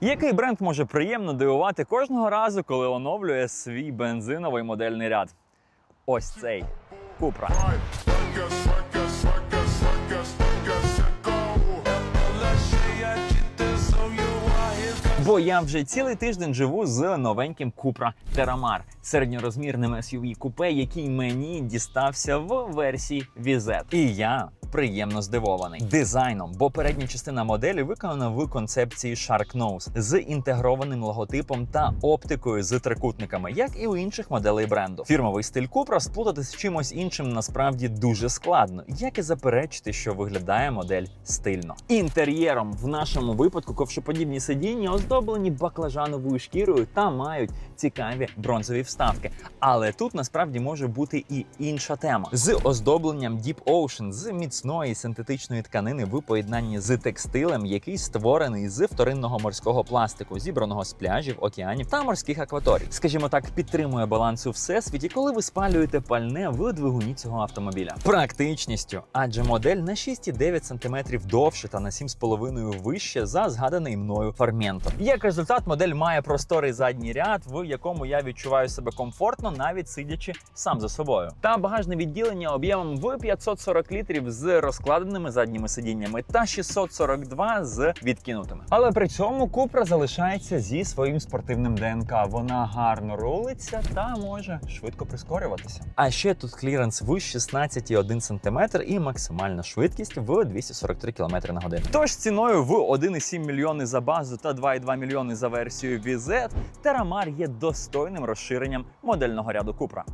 Який бренд може приємно дивувати кожного разу, коли оновлює свій бензиновий модельний ряд? Ось цей Купра. Бо я вже цілий тиждень живу з новеньким Купра Terramar, середньорозмірним SUV купе, який мені дістався в версії VZ. І я приємно здивований дизайном, бо передня частина моделі виконана в концепції Shark Nose з інтегрованим логотипом та оптикою з трикутниками, як і у інших моделей бренду. Фірмовий стиль Купра сплутати з чимось іншим насправді дуже складно, як і заперечити, що виглядає модель стильно. Інтер'єром в нашому випадку ковшоподібні сидіння оздоблені баклажановою шкірою та мають цікаві бронзові вставки. Але тут насправді може бути і інша тема з оздобленням Deep Ocean, з міцної синтетичної тканини в поєднанні з текстилем, який створений з вторинного морського пластику, зібраного з пляжів, океанів та морських акваторій. Скажімо так, підтримує баланс у всесвіті, коли ви спалюєте пальне в двигуні цього автомобіля. Практичністю, адже модель на 6,9 см довше та на 7,5 вище за згаданий мною фарментом. Як результат, модель має просторий задній ряд, в якому я відчуваю себе комфортно, навіть сидячи сам за собою. Та багажне відділення об'ємом в 540 літрів з розкладеними задніми сидіннями та 642 з відкинутими. Але при цьому Купра залишається зі своїм спортивним ДНК. Вона гарно рулиться та може швидко прискорюватися. А ще тут кліренс в 16,1 см і максимальна швидкість в 243 км на годину. Тож ціною в 1,7 мільйони за базу та 2,2 мільйони за версію VZ, Terramar є достойним розширенням модельного ряду Купра.